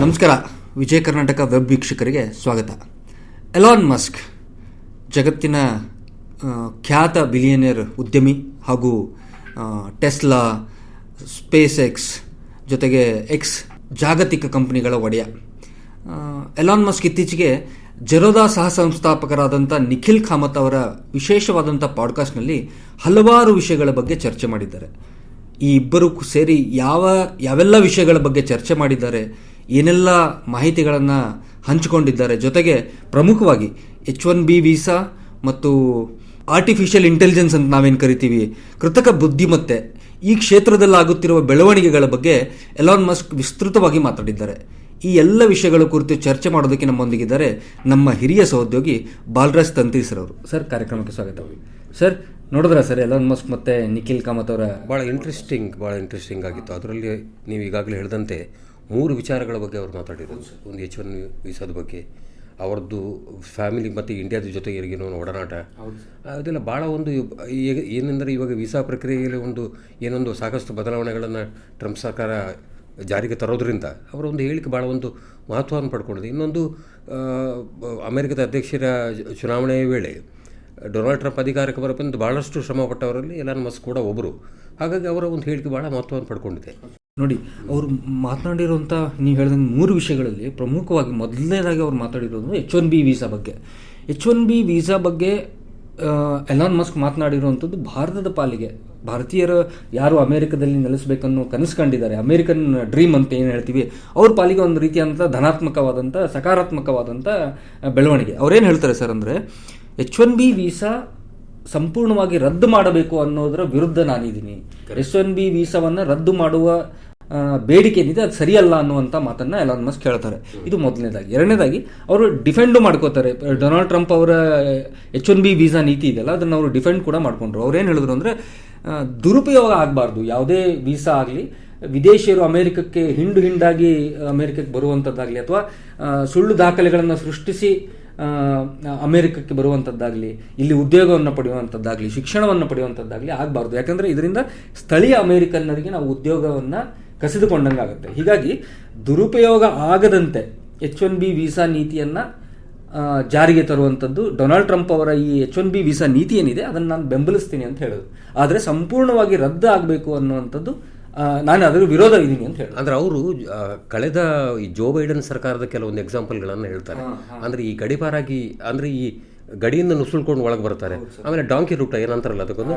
ನಮಸ್ಕಾರ. ವಿಜಯ ಕರ್ನಾಟಕ ವೆಬ್ ವೀಕ್ಷಕರಿಗೆ ಸ್ವಾಗತ. ಎಲಾನ್ ಮಸ್ಕ್ ಜಗತ್ತಿನ ಖ್ಯಾತ ಬಿಲಿಯನಿಯರ್ ಉದ್ಯಮಿ ಹಾಗೂ ಟೆಸ್ಲಾ ಸ್ಪೇಸ್ ಎಕ್ಸ್ ಜೊತೆಗೆ ಎಕ್ಸ್ ಜಾಗತಿಕ ಕಂಪನಿಗಳ ಒಡೆಯ. ಎಲಾನ್ ಮಸ್ಕ್ ಇತ್ತೀಚೆಗೆ ಜರೋದಾ ಸಹ ಸಂಸ್ಥಾಪಕರಾದಂಥ ನಿಖಿಲ್ ಕಾಮತ್ ಅವರ ವಿಶೇಷವಾದಂಥ ಪಾಡ್ಕಾಸ್ಟ್ನಲ್ಲಿ ಹಲವಾರು ವಿಷಯಗಳ ಬಗ್ಗೆ ಚರ್ಚೆ ಮಾಡಿದ್ದಾರೆ. ಈ ಇಬ್ಬರು ಸೇರಿ ಯಾವ, ಯಾವೆಲ್ಲ ವಿಷಯಗಳ ಬಗ್ಗೆ ಚರ್ಚೆ ಮಾಡಿದ್ದಾರೆ ಏನೆಲ್ಲ ಮಾಹಿತಿಗಳನ್ನು ಹಂಚಿಕೊಂಡಿದ್ದಾರೆ. ಜೊತೆಗೆ ಪ್ರಮುಖವಾಗಿ ಎಚ್ ಒನ್ ಬಿ ವೀಸಾ ಮತ್ತು ಆರ್ಟಿಫಿಷಿಯಲ್ ಇಂಟೆಲಿಜೆನ್ಸ್ ಅಂತ ನಾವೇನು ಕರಿತೀವಿ ಕೃತಕ ಬುದ್ಧಿಮತ್ತೆ ಈ ಕ್ಷೇತ್ರದಲ್ಲಾಗುತ್ತಿರುವ ಬೆಳವಣಿಗೆಗಳ ಬಗ್ಗೆ ಎಲಾನ್ ಮಸ್ಕ್ ವಿಸ್ತೃತವಾಗಿ ಮಾತಾಡಿದ್ದಾರೆ. ಈ ಎಲ್ಲ ವಿಷಯಗಳ ಕುರಿತು ಚರ್ಚೆ ಮಾಡೋದಕ್ಕೆ ನಮ್ಮೊಂದಿಗಿದ್ದಾರೆ ನಮ್ಮ ಹಿರಿಯ ಸಹೋದ್ಯೋಗಿ ಬಾಲರಾಜ್ ತಂತ್ರಿ ಸರ್ ಕಾರ್ಯಕ್ರಮಕ್ಕೆ ಸ್ವಾಗತ. ಸರ್ ನೋಡಿದ್ರ ಸರ್ ಎಲಾನ್ ಮಸ್ಕ್ ಮತ್ತೆ ನಿಖಿಲ್ ಕಾಮತ್ ಅವರ ಭಾಳ ಇಂಟ್ರೆಸ್ಟಿಂಗ್ ಭಾಳ ಇಂಟ್ರೆಸ್ಟಿಂಗ್ ಆಗಿತ್ತು. ಅದರಲ್ಲಿ ನೀವು ಈಗಾಗಲೇ ಹೇಳಿದಂತೆ ಮೂರು ವಿಚಾರಗಳ ಬಗ್ಗೆ ಅವರು ಮಾತಾಡಿರೋದು ಒಂದು ಎಚ್ ಒನ್ ವೀಸಾದ ಬಗ್ಗೆ ಅವ್ರದ್ದು ಫ್ಯಾಮಿಲಿ ಮತ್ತು ಇಂಡಿಯಾದ ಜೊತೆ ಇರಿಗಿನ ಒಡನಾಟ. ಅದೆಲ್ಲ ಭಾಳ ಒಂದು ಈಗ ಏನೆಂದರೆ ಇವಾಗ ವೀಸಾ ಪ್ರಕ್ರಿಯೆಯಲ್ಲಿ ಒಂದು ಏನೊಂದು ಸಾಕಷ್ಟು ಬದಲಾವಣೆಗಳನ್ನು ಟ್ರಂಪ್ ಸರ್ಕಾರ ಜಾರಿಗೆ ತರೋದ್ರಿಂದ ಅವರ ಒಂದು ಹೇಳಿಕೆ ಭಾಳ ಒಂದು ಮಹತ್ವವನ್ನು ಪಡ್ಕೊಂಡಿದೆ. ಇನ್ನೊಂದು ಅಮೆರಿಕದ ಅಧ್ಯಕ್ಷರ ಚುನಾವಣೆಯ ವೇಳೆ ಡೊನಾಲ್ಡ್ ಟ್ರಂಪ್ ಅಧಿಕಾರಕ್ಕೆ ಬರಬಂದು ಭಾಳಷ್ಟು ಶ್ರಮಪಟ್ಟವರಲ್ಲಿ ಎಲಾನ್ ಮಸ್ಕ್ ಕೂಡ ಒಬ್ಬರು ಹಾಗಾಗಿ ಅವರ ಒಂದು ಹೇಳಿಕೆ ಭಾಳ ಮಹತ್ವವನ್ನು ಪಡ್ಕೊಂಡಿದೆ. ನೋಡಿ ಅವರು ಮಾತನಾಡಿರುವಂಥ ನೀವು ಹೇಳಿದಂಗೆ ಮೂರು ವಿಷಯಗಳಲ್ಲಿ ಪ್ರಮುಖವಾಗಿ ಮೊದಲನೇದಾಗಿ ಅವ್ರು ಮಾತಾಡಿರೋದು ಎಚ್ ಒನ್ ಬಿ ವೀಸಾ ಬಗ್ಗೆ. ಎಚ್ ಒನ್ ಬಿ ವೀಸಾ ಬಗ್ಗೆ ಎಲಾನ್ ಮಸ್ಕ್ ಮಾತನಾಡಿರುವಂಥದ್ದು ಭಾರತದ ಪಾಲಿಗೆ. ಭಾರತೀಯರು ಯಾರು ಅಮೆರಿಕದಲ್ಲಿ ನೆಲೆಸಬೇಕನ್ನೋ ಕನಸು ಕಂಡಿದ್ದಾರೆ. ಅಮೇರಿಕನ್ ಡ್ರೀಮ್ ಅಂತ ಏನು ಹೇಳ್ತೀವಿ? ಅವ್ರ ಪಾಲಿಗೆ ಒಂದು ರೀತಿಯಾದಂಥ ಧನಾತ್ಮಕವಾದಂಥ ಸಕಾರಾತ್ಮಕವಾದಂಥ ಬೆಳವಣಿಗೆ. ಅವ್ರೇನು ಹೇಳ್ತಾರೆ ಸರ್ ಅಂದರೆ ಎಚ್ ಒನ್ ಬಿ ವೀಸಾ ಸಂಪೂರ್ಣವಾಗಿ ರದ್ದು ಮಾಡಬೇಕು ಅನ್ನೋದರ ವಿರುದ್ಧ ನಾನಿದ್ದೀನಿ. ಎಚ್ ಒನ್ ಬಿ ವೀಸಾವನ್ನು ರದ್ದು ಮಾಡುವ ಬೇಡಿಕೆ ಏನಿದೆ ಅದು ಸರಿಯಲ್ಲ ಅನ್ನುವಂಥ ಮಾತನ್ನು ಎಲಾನ್ ಮಸ್ಕ್ ಹೇಳ್ತಾರೆ. ಇದು ಮೊದಲನೇದಾಗಿ. ಎರಡನೇದಾಗಿ ಅವರು ಡಿಫೆಂಡು ಮಾಡ್ಕೋತಾರೆ. ಡೊನಾಲ್ಡ್ ಟ್ರಂಪ್ ಅವರ ಎಚ್ ಒನ್ ಬಿ ವೀಸಾ ನೀತಿ ಇದೆಯಲ್ಲ ಅದನ್ನು ಅವರು ಡಿಫೆಂಡ್ ಕೂಡ ಮಾಡ್ಕೊಂಡ್ರು. ಅವ್ರು ಏನು ಹೇಳಿದ್ರು ಅಂದರೆ ದುರುಪಯೋಗ ಆಗಬಾರ್ದು. ಯಾವುದೇ ವೀಸಾ ಆಗಲಿ ವಿದೇಶಿಯರು ಅಮೆರಿಕಕ್ಕೆ ಹಿಂಡು ಹಿಂಡಾಗಿ ಅಮೆರಿಕಕ್ಕೆ ಬರುವಂಥದ್ದಾಗಲಿ ಅಥವಾ ಸುಳ್ಳು ದಾಖಲೆಗಳನ್ನು ಸೃಷ್ಟಿಸಿ ಅಮೆರಿಕಕ್ಕೆ ಬರುವಂಥದ್ದಾಗಲಿ ಇಲ್ಲಿ ಉದ್ಯೋಗವನ್ನು ಪಡೆಯುವಂಥದ್ದಾಗಲಿ ಶಿಕ್ಷಣವನ್ನು ಪಡೆಯುವಂಥದ್ದಾಗಲಿ ಆಗಬಾರ್ದು. ಯಾಕಂದರೆ ಇದರಿಂದ ಸ್ಥಳೀಯ ಅಮೆರಿಕನ್ನರಿಗೆ ನಾವು ಉದ್ಯೋಗವನ್ನು ಕಸಿದುಕೊಂಡಂಗಾಗುತ್ತೆ. ಹೀಗಾಗಿ ದುರುಪಯೋಗ ಆಗದಂತೆ ಎಚ್ ಒನ್ ಬಿ ವೀಸಾ ನೀತಿಯನ್ನು ಜಾರಿಗೆ ತರುವಂಥದ್ದು ಡೊನಾಲ್ಡ್ ಟ್ರಂಪ್ ಅವರ ಈ ಎಚ್ ಒನ್ ಬಿ ವೀಸಾ ನೀತಿ ಏನಿದೆ ಅದನ್ನು ನಾನು ಬೆಂಬಲಿಸ್ತೀನಿ ಅಂತ ಹೇಳೋದು. ಆದರೆ ಸಂಪೂರ್ಣವಾಗಿ ರದ್ದು ಆಗಬೇಕು ಅನ್ನುವಂಥದ್ದು ನಾನು ಅದರ ವಿರೋಧ ಇದ್ದೀನಿ ಅಂತ ಹೇಳಿ ಅಂದರೆ ಅವರು ಕಳೆದ ಈ ಜೋ ಬೈಡನ್ ಸರ್ಕಾರದ ಕೆಲವೊಂದು ಎಕ್ಸಾಂಪಲ್ಗಳನ್ನು ಹೇಳ್ತಾರೆ. ಅಂದರೆ ಈ ಗಡಿಪಾರಾಗಿ ಅಂದರೆ ಈ ಗಡಿಯಿಂದ ನುಸುಳ್ಕೊಂಡು ಒಳಗೆ ಬರ್ತಾರೆ. ಆಮೇಲೆ ಡಾಂಕಿ ರೂಟ್ ಏನಂತಾರಲ್ಲ ಅದಕ್ಕೊಂದು?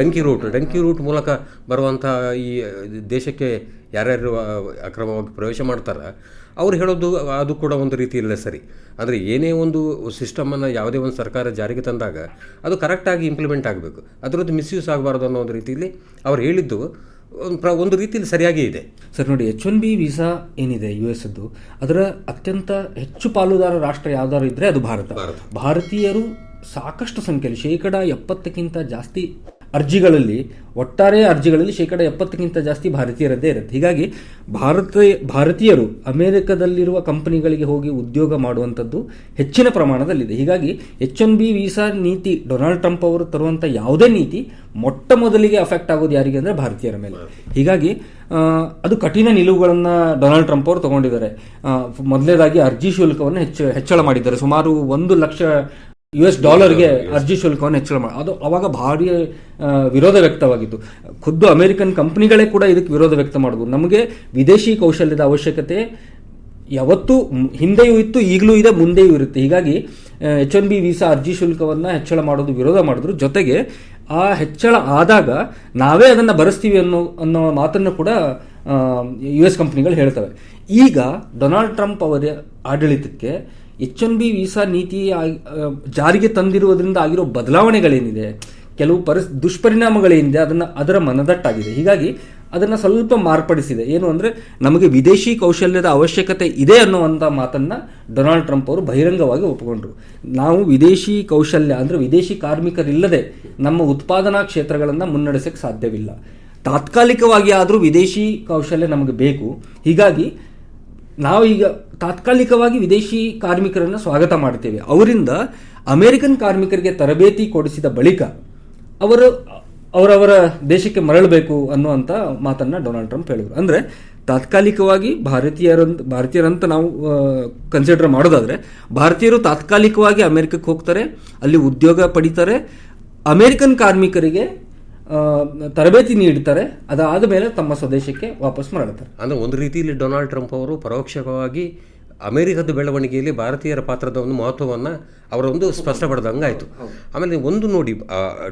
ಡಂಕಿ ರೂಟ್ ಡಂಕಿ ರೂಟ್ ಮೂಲಕ ಬರುವಂಥ ಈ ದೇಶಕ್ಕೆ ಯಾರ್ಯಾರು ಅಕ್ರಮವಾಗಿ ಪ್ರವೇಶ ಮಾಡ್ತಾರೆ ಅವ್ರು ಹೇಳೋದು ಅದು ಕೂಡ ಒಂದು ರೀತಿಯಲ್ಲೇ ಸರಿ. ಅಂದರೆ ಏನೇ ಒಂದು ಸಿಸ್ಟಮನ್ನು ಯಾವುದೇ ಒಂದು ಸರ್ಕಾರ ಜಾರಿಗೆ ತಂದಾಗ ಅದು ಕರೆಕ್ಟಾಗಿ ಇಂಪ್ಲಿಮೆಂಟ್ ಆಗಬೇಕು. ಅದರದ್ದು ಮಿಸ್ಯೂಸ್ ಆಗಬಾರ್ದು ಅನ್ನೋ ಒಂದು ರೀತಿಯಲ್ಲಿ ಅವ್ರು ಹೇಳಿದ್ದು. ಪ್ರ ಒಂದು ರೀತಿಯಲ್ಲಿ ಸರಿಯಾಗಿ ಇದೆ. ಸರ್ ನೋಡಿ ಎಚ್ ಒನ್ ಬಿ ವೀಸಾ ಏನಿದೆ ಯು ಎಸ್ ಅದು ಅದರ ಅತ್ಯಂತ ಹೆಚ್ಚು ಪಾಲುದಾರ ರಾಷ್ಟ್ರ ಯಾವ್ದಾದ್ರು ಇದ್ರೆ ಅದು ಭಾರತ. ಭಾರತೀಯರು ಸಾಕಷ್ಟು ಸಂಖ್ಯೆಯಲ್ಲಿ ಶೇಕಡ ಎಪ್ಪತ್ತಕ್ಕಿಂತ ಜಾಸ್ತಿ ಅರ್ಜಿಗಳಲ್ಲಿ, ಒಟ್ಟಾರೆ ಅರ್ಜಿಗಳಲ್ಲಿ ಶೇಕಡ ಎಪ್ಪತ್ತಕ್ಕಿಂತ ಜಾಸ್ತಿ ಭಾರತೀಯರದ್ದೇ ಇರುತ್ತೆ. ಹೀಗಾಗಿ ಭಾರತ, ಭಾರತೀಯರು ಅಮೆರಿಕದಲ್ಲಿರುವ ಕಂಪನಿಗಳಿಗೆ ಹೋಗಿ ಉದ್ಯೋಗ ಮಾಡುವಂಥದ್ದು ಹೆಚ್ಚಿನ ಪ್ರಮಾಣದಲ್ಲಿದೆ. ಹೀಗಾಗಿ ಎಚ್ ಒನ್ ಬಿ ವೀಸಾ ನೀತಿ, ಡೊನಾಲ್ಡ್ ಟ್ರಂಪ್ ಅವರು ತರುವಂಥ ಯಾವುದೇ ನೀತಿ ಮೊಟ್ಟ ಮೊದಲಿಗೆ ಅಫೆಕ್ಟ್ ಆಗೋದು ಯಾರಿಗೆ ಅಂದರೆ ಭಾರತೀಯರ ಮೇಲೆ. ಹೀಗಾಗಿ ಅದು ಕಠಿಣ ನಿಲುವುಗಳನ್ನು ಡೊನಾಲ್ಡ್ ಟ್ರಂಪ್ ಅವರು ತಗೊಂಡಿದ್ದಾರೆ. ಮೊದಲೇದಾಗಿ ಅರ್ಜಿ ಶುಲ್ಕವನ್ನು ಹೆಚ್ಚು, ಹೆಚ್ಚಳ ಮಾಡಿದ್ದಾರೆ. ಸುಮಾರು ಒಂದು ಲಕ್ಷ ಯು ಎಸ್ ಡಾಲರ್ಗೆ ಅರ್ಜಿ ಶುಲ್ಕವನ್ನು ಹೆಚ್ಚಳ ಮಾಡಿ ಅದು ಅವಾಗ ಭಾರಿ ವಿರೋಧ ವ್ಯಕ್ತವಾಗಿತ್ತು. ಖುದ್ದು ಅಮೆರಿಕನ್ ಕಂಪ್ನಿಗಳೇ ಕೂಡ ಇದಕ್ಕೆ ವಿರೋಧ ವ್ಯಕ್ತ ಮಾಡಿದ್ರು ನಮಗೆ ವಿದೇಶಿ ಕೌಶಲ್ಯದ ಅವಶ್ಯಕತೆ ಯಾವತ್ತೂ ಹಿಂದೆಯೂ ಇತ್ತು ಈಗಲೂ ಇದೆ ಮುಂದೆಯೂ ಇರುತ್ತೆ. ಹೀಗಾಗಿ ಎಚ್ ಒನ್ ಬಿ ವೀಸಾ ಅರ್ಜಿ ಶುಲ್ಕವನ್ನು ಹೆಚ್ಚಳ ಮಾಡೋದು ವಿರೋಧ ಮಾಡಿದ್ರು ಜೊತೆಗೆ ಆ ಹೆಚ್ಚಳ ಆದಾಗ ನಾವೇ ಅದನ್ನು ಭರಿಸ್ತೀವಿ ಅನ್ನೋ ಅನ್ನೋ ಮಾತನ್ನು ಕೂಡ ಯು ಎಸ್ ಕಂಪ್ನಿಗಳು ಹೇಳ್ತವೆ. ಈಗ ಡೊನಾಲ್ಡ್ ಟ್ರಂಪ್ ಅವರ ಆಡಳಿತಕ್ಕೆ ಎಚ್ ಎನ್ ಬಿ ವೀಸಾ ನೀತಿ ಜಾರಿಗೆ ತಂದಿರುವುದರಿಂದ ಆಗಿರೋ ಬದಲಾವಣೆಗಳೇನಿದೆ, ಕೆಲವು ಪರಿಸ್, ದುಷ್ಪರಿಣಾಮಗಳೇನಿದೆ, ಅದನ್ನು ಅದರ ಮನದಟ್ಟಾಗಿದೆ. ಹೀಗಾಗಿ ಅದನ್ನು ಸ್ವಲ್ಪ ಮಾರ್ಪಡಿಸಿದೆ. ಏನು ಅಂದರೆ, ನಮಗೆ ವಿದೇಶಿ ಕೌಶಲ್ಯದ ಅವಶ್ಯಕತೆ ಇದೆ ಅನ್ನುವಂಥ ಮಾತನ್ನು ಡೊನಾಲ್ಡ್ ಟ್ರಂಪ್ ಅವರು ಬಹಿರಂಗವಾಗಿ ಒಪ್ಪಿಕೊಂಡ್ರು ನಾವು ವಿದೇಶಿ ಕೌಶಲ್ಯ, ಅಂದರೆ ವಿದೇಶಿ ಕಾರ್ಮಿಕರಿಲ್ಲದೆ ನಮ್ಮ ಉತ್ಪಾದನಾ ಕ್ಷೇತ್ರಗಳನ್ನು ಮುನ್ನಡೆಸಕ್ಕೆ ಸಾಧ್ಯವಿಲ್ಲ. ತಾತ್ಕಾಲಿಕವಾಗಿ ಆದರೂ ವಿದೇಶಿ ಕೌಶಲ್ಯ ನಮಗೆ ಬೇಕು. ಹೀಗಾಗಿ ನಾವು ಈಗ ತಾತ್ಕಾಲಿಕವಾಗಿ ವಿದೇಶಿ ಕಾರ್ಮಿಕರನ್ನು ಸ್ವಾಗತ ಮಾಡ್ತೇವೆ ಅವರಿಂದ ಅಮೆರಿಕನ್ ಕಾರ್ಮಿಕರಿಗೆ ತರಬೇತಿ ಕೊಡಿಸಿದ ಬಳಿಕ ಅವರು, ಅವರವರ ದೇಶಕ್ಕೆ ಮರಳಬೇಕು ಅನ್ನುವಂಥ ಮಾತನ್ನು ಡೊನಾಲ್ಡ್ ಟ್ರಂಪ್ ಹೇಳಿದರು. ಅಂದರೆ ತಾತ್ಕಾಲಿಕವಾಗಿ ಭಾರತೀಯರಂತ ಭಾರತೀಯರಂತ ನಾವು ಕನ್ಸಿಡರ್ ಮಾಡೋದಾದರೆ ಭಾರತೀಯರು ತಾತ್ಕಾಲಿಕವಾಗಿ ಅಮೆರಿಕಕ್ಕೆ ಹೋಗ್ತಾರೆ, ಅಲ್ಲಿ ಉದ್ಯೋಗ ಪಡಿತಾರೆ, ಅಮೆರಿಕನ್ ಕಾರ್ಮಿಕರಿಗೆ ತರಬೇತಿ ನೀಡ್ತಾರೆ, ಅದಾದ ಮೇಲೆ ತಮ್ಮ ಸ್ವದೇಶಕ್ಕೆ ವಾಪಸ್ ಮರಳುತ್ತಾರೆ. ಅಂದರೆ ಒಂದು ರೀತಿಯಲ್ಲಿ ಡೊನಾಲ್ಡ್ ಟ್ರಂಪ್ ಅವರು ಪರೋಕ್ಷವಾಗಿ ಅಮೆರಿಕದ ಬೆಳವಣಿಗೆಯಲ್ಲಿ ಭಾರತೀಯರ ಪಾತ್ರದ ಒಂದು ಮಹತ್ವವನ್ನು ಅವರೊಂದು ಸ್ಪಷ್ಟಪಡ್ದಂಗೆ ಆಯಿತು ಆಮೇಲೆ ಒಂದು ನೋಡಿ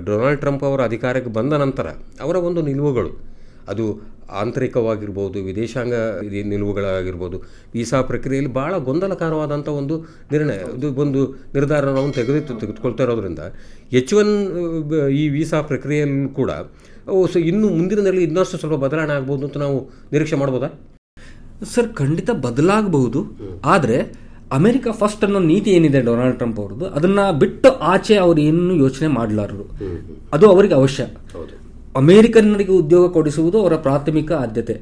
ಡೊನಾಲ್ಡ್ ಟ್ರಂಪ್ ಅವರ ಅಧಿಕಾರಕ್ಕೆ ಬಂದ ನಂತರ ಅವರ ಒಂದು ನಿಲುವುಗಳು, ಅದು ಆಂತರಿಕವಾಗಿರ್ಬೋದು ವಿದೇಶಾಂಗ ನಿಲುವುಗಳಾಗಿರ್ಬೋದು ವೀಸಾ ಪ್ರಕ್ರಿಯೆಯಲ್ಲಿ ಭಾಳ ಗೊಂದಲಕರವಾದಂಥ ಒಂದು ನಿರ್ಣಯ ಇದು ಒಂದು ನಿರ್ಧಾರ ನಾವು ತೆಗೆದು ತೆಗೆದುಕೊಳ್ತಾ ಇರೋದ್ರಿಂದ. ಎಚ್ ಒನ್ ಈ ವೀಸಾ ಪ್ರಕ್ರಿಯೆಯಲ್ಲೂ ಕೂಡ ಸೊ ಇನ್ನು ಮುಂದಿನ ದಿನಗಳಲ್ಲಿ ಇನ್ನಷ್ಟು ಸ್ವಲ್ಪ ಬದಲಾವಣೆ ಆಗ್ಬೋದು ಅಂತ ನಾವು ನಿರೀಕ್ಷೆ ಮಾಡ್ಬೋದಾ? ಸರ್ ಖಂಡಿತ ಬದಲಾಗಬಹುದು. ಆದರೆ ಅಮೆರಿಕ ಫಸ್ಟ್ ಅನ್ನೋ ನೀತಿ ಏನಿದೆ ಡೊನಾಲ್ಡ್ ಟ್ರಂಪ್ ಅವ್ರದ್ದು ಅದನ್ನ ಬಿಟ್ಟು ಆಚೆ ಅವ್ರು ಏನು ಯೋಚನೆ ಮಾಡಲಾರರು. ಅದು ಅವರಿಗೆ ಅವಶ್ಯ. ಅಮೆರಿಕನ್ನರಿಗೆ ಉದ್ಯೋಗ ಕೊಡಿಸುವುದು ಅವರ ಪ್ರಾಥಮಿಕ ಆದ್ಯತೆ.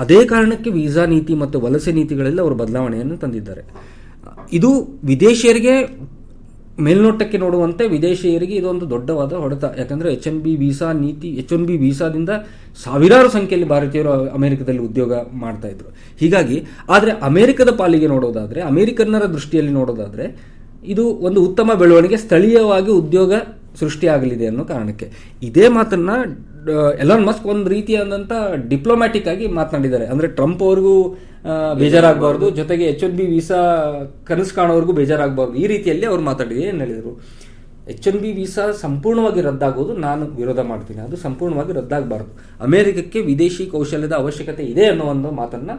ಅದೇ ಕಾರಣಕ್ಕೆ ವೀಸಾ ನೀತಿ ಮತ್ತು ವಲಸೆ ನೀತಿಗಳಲ್ಲಿ ಅವರು ಬದಲಾವಣೆಯನ್ನು ತಂದಿದ್ದಾರೆ. ಇದು ವಿದೇಶಿಯರಿಗೆ ಮೇಲ್ನೋಟಕ್ಕೆ ನೋಡುವಂತೆ ವಿದೇಶಿಯರಿಗೆ ಇದೊಂದು ದೊಡ್ಡವಾದ ಹೊಡೆತ. ಯಾಕಂದ್ರೆ ಎಚ್ ಎನ್ ಬಿ ವೀಸಾ ನೀತಿ ಎಚ್ ಒನ್ ಬಿ ವೀಸಾದಿಂದ ಸಾವಿರಾರು ಸಂಖ್ಯೆಯಲ್ಲಿ ಭಾರತೀಯರು ಅಮೆರಿಕದಲ್ಲಿ ಉದ್ಯೋಗ ಮಾಡ್ತಾ ಇದ್ರು. ಹೀಗಾಗಿ, ಆದರೆ ಅಮೆರಿಕದ ಪಾಲಿಗೆ ನೋಡೋದಾದ್ರೆ, ಅಮೆರಿಕನ್ನರ ದೃಷ್ಟಿಯಲ್ಲಿ ನೋಡೋದಾದ್ರೆ, ಇದು ಒಂದು ಉತ್ತಮ ಬೆಳವಣಿಗೆ, ಸ್ಥಳೀಯವಾಗಿ ಉದ್ಯೋಗ ಸೃಷ್ಟಿಯಾಗಲಿದೆ ಅನ್ನೋ ಕಾರಣಕ್ಕೆ. ಇದೇ ಮಾತನ್ನ ಎಲಾನ್ ಮಸ್ಕ್ ಒಂದು ರೀತಿಯಾದಂಥ ಡಿಪ್ಲೊಮ್ಯಾಟಿಕ್ ಆಗಿ ಮಾತನಾಡಿದ್ದಾರೆ. ಅಂದ್ರೆ ಟ್ರಂಪ್ ಅವ್ರಿಗೂ ಬೇಜಾರಾಗಬಾರ್ದು. ಜೊತೆಗೆ ಎಚ್ ಒನ್ ಬಿ ವೀಸಾ ಕನಸು ಕಾಣೋರ್ಗೂ ಬೇಜಾರಾಗಬಾರ್ದು. ಈ ರೀತಿಯಲ್ಲಿ ಅವ್ರು ಮಾತಾಡಿದ್ರು ಏನು ಹೇಳಿದರು? ಎಚ್ ಎನ್ ಬಿ ವೀಸಾ ಸಂಪೂರ್ಣವಾಗಿ ರದ್ದಾಗೋದು ನಾನು ವಿರೋಧ ಮಾಡ್ತೀನಿ. ಅದು ಸಂಪೂರ್ಣವಾಗಿ ರದ್ದಾಗಬಾರ್ದು. ಅಮೆರಿಕಕ್ಕೆ ವಿದೇಶಿ ಕೌಶಲ್ಯದ ಅವಶ್ಯಕತೆ ಇದೆ ಅನ್ನೋ ಒಂದು ಮಾತನ್ನ